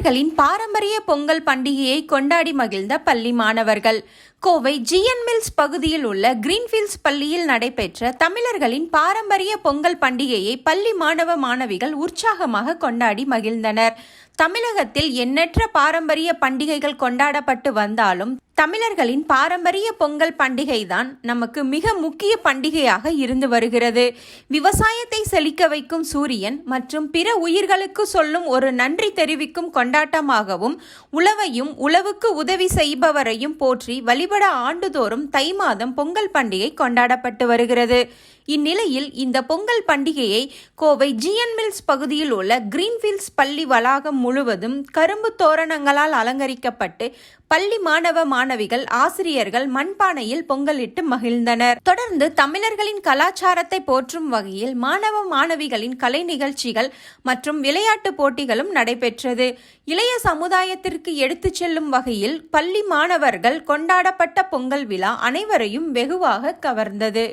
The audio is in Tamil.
தமிழர்களின் பாரம்பரிய பொங்கல் பண்டிகையை கொண்டாடி மகிழ்ந்த பள்ளி மாணவர்கள். கோவை ஜிஎன் மில்ஸ் பகுதியில் உள்ள கிரீன்ஃபீல்ட்ஸ் பள்ளியில் நடைபெற்ற தமிழர்களின் பாரம்பரிய பொங்கல் பண்டிகையை பள்ளி மாணவ மாணவிகள் உற்சாகமாக கொண்டாடி மகிழ்ந்தனர். தமிழகத்தில் எண்ணற்ற பாரம்பரிய பண்டிகைகள் கொண்டாடப்பட்டு வந்தாலும் தமிழர்களின் பாரம்பரிய பொங்கல் பண்டிகை தான் நமக்கு மிக முக்கிய பண்டிகையாக இருந்து வருகிறது. விவசாயத்தை செழிக்க வைக்கும் சூரியன் மற்றும் பிற உயிர்களுக்கு சொல்லும் ஒரு நன்றி தெரிவிக்கும் கொண்டாட்டமாகவும் உழவையும் உழவுக்கு உதவி செய்பவரையும் போற்றி வழி வழிபட ஆண்டுதோறும் தை மாதம் பொங்கல் பண்டிகை கொண்டாடப்பட்டு வருகிறது. இந்நிலையில் இந்த பொங்கல் பண்டிகையை கோவை ஜிஎன் மில்ஸ் பகுதியில் உள்ள கிரீன்ஃபீல்ட்ஸ் பள்ளி வளாகம் முழுவதும் கரும்பு தோரணங்களால் அலங்கரிக்கப்பட்டு பள்ளி மாணவ மாணவிகள் ஆசிரியர்கள் மண்பானையில் பொங்கலிட்டு மகிழ்ந்தனர். தொடர்ந்து தமிழர்களின் கலாச்சாரத்தை போற்றும் வகையில் மாணவ மாணவிகளின் கலை நிகழ்ச்சிகள் மற்றும் விளையாட்டு போட்டிகளும் நடைபெற்றது. இளைய சமுதாயத்திற்கு எடுத்துச் செல்லும் வகையில் பள்ளி மாணவர்கள் கொண்டாடப்பட்ட பொங்கல் விழா அனைவரையும் வெகுவாக கவர்ந்தது.